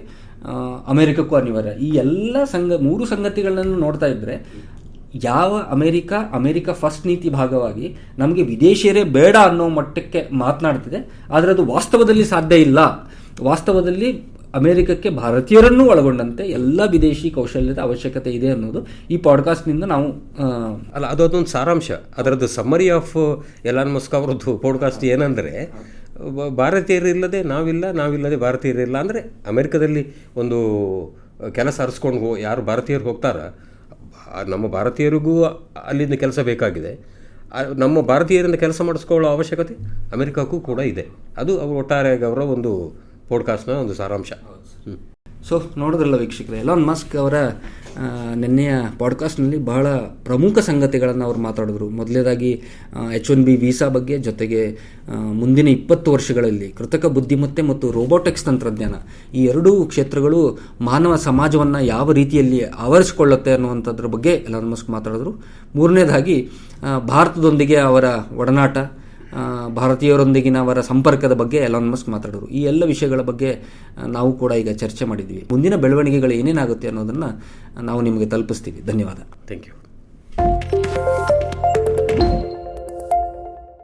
ಅಮೆರಿಕಕ್ಕೂ ಅನಿವಾರ್ಯ. ಈ ಎಲ್ಲ ಸಂಗ ಮೂರು ಸಂಗತಿಗಳನ್ನು ನೋಡ್ತಾ ಇದ್ರೆ, ಯಾವ ಅಮೆರಿಕ ಅಮೆರಿಕ ಫಸ್ಟ್ ನೀತಿ ಭಾಗವಾಗಿ ನಮಗೆ ವಿದೇಶಿಯರೇ ಬೇಡ ಅನ್ನೋ ಮಟ್ಟಕ್ಕೆ ಮಾತನಾಡ್ತಿದೆ. ಆದರೆ ಅದು ವಾಸ್ತವದಲ್ಲಿ ಸಾಧ್ಯ ಇಲ್ಲ. ವಾಸ್ತವದಲ್ಲಿ ಅಮೆರಿಕಕ್ಕೆ ಭಾರತೀಯರನ್ನು ಒಳಗೊಂಡಂತೆ ಎಲ್ಲ ವಿದೇಶಿ ಕೌಶಲ್ಯದ ಅವಶ್ಯಕತೆ ಇದೆ ಅನ್ನೋದು ಈ ಪಾಡ್ಕಾಸ್ಟ್ನಿಂದ ನಾವು ಅಲ್ಲ, ಅದು ಅದೊಂದು ಸಾರಾಂಶ. ಅದರದ್ದು ಸಮ್ಮರಿ ಆಫ್ ಎಲಾನ್ ಮಸ್ಕ್ ಅವರದ್ದು ಪಾಡ್ಕಾಸ್ಟ್ ಏನಂದರೆ ಭಾರತೀಯರಿಲ್ಲದೆ ನಾವಿಲ್ಲ, ನಾವಿಲ್ಲದೆ ಭಾರತೀಯರಿಲ್ಲ ಅಂದರೆ ಅಮೆರಿಕದಲ್ಲಿ ಒಂದು ಕೆಲಸ ಅರಿಸ್ಕೊಂಡು ಹೋ, ಯಾರು ಭಾರತೀಯರು ಹೋಗ್ತಾರ ನಮ್ಮ ಭಾರತೀಯರಿಗೂ ಅಲ್ಲಿಂದ ಕೆಲಸ ಬೇಕಾಗಿದೆ. ನಮ್ಮ ಭಾರತೀಯರಿಂದ ಕೆಲಸ ಮಾಡಿಸ್ಕೊಳ್ಳೋ ಅವಶ್ಯಕತೆ ಅಮೆರಿಕಕ್ಕೂ ಕೂಡ ಇದೆ. ಅದು ಅವರು ಒಟ್ಟಾರೆಯಾಗಿ ಅವರ ಒಂದು ಪಾಡ್ಕಾಸ್ಟ್ನ ಒಂದು ಸಾರಾಂಶ. ಸೊ ನೋಡಿದ್ರಲ್ಲ ವೀಕ್ಷಕರೇ ಎಲಾನ್ ಮಸ್ಕ್ ಅವರ ನೆನ್ನೆಯ ಪಾಡ್ಕಾಸ್ಟ್ನಲ್ಲಿ ಬಹಳ ಪ್ರಮುಖ ಸಂಗತಿಗಳನ್ನು ಅವರು ಮಾತಾಡಿದ್ರು. ಮೊದಲನೇದಾಗಿ ಎಚ್ ಒನ್ ಬಿ ವೀಸಾ ಬಗ್ಗೆ, ಜೊತೆಗೆ ಮುಂದಿನ ಇಪ್ಪತ್ತು ವರ್ಷಗಳಲ್ಲಿ ಕೃತಕ ಬುದ್ಧಿಮತ್ತೆ ಮತ್ತು ರೋಬೋಟಿಕ್ಸ್ ತಂತ್ರಜ್ಞಾನ ಈ ಎರಡೂ ಕ್ಷೇತ್ರಗಳು ಮಾನವ ಸಮಾಜವನ್ನು ಯಾವ ರೀತಿಯಲ್ಲಿ ಆವರಿಸಿಕೊಳ್ಳುತ್ತೆ ಅನ್ನುವಂಥದ್ರ ಬಗ್ಗೆ ಎಲಾನ್ ಮಸ್ಕ್ ಮಾತಾಡಿದ್ರು. ಮೂರನೇದಾಗಿ ಭಾರತದೊಂದಿಗೆ ಅವರ ಒಡನಾಟ ಭಾರತೀಯರೊಂದಿಗಿನ ಅವರ ಸಂಪರ್ಕದ ಬಗ್ಗೆ ಎಲಾನ್ ಮಸ್ಕ್ ಮಾತಾಡೋರು ಈ ಎಲ್ಲ ವಿಷಯಗಳ ಬಗ್ಗೆ ನಾವು ಕೂಡ ಈಗ ಚರ್ಚೆ ಮಾಡಿದ್ವಿ. ಮುಂದಿನ ಬೆಳವಣಿಗೆಗಳು ಏನೇನಾಗುತ್ತೆ ಅನ್ನೋದನ್ನು ನಾವು ನಿಮಗೆ ತಲುಪಿಸ್ತೀವಿ. ಧನ್ಯವಾದ. Thank you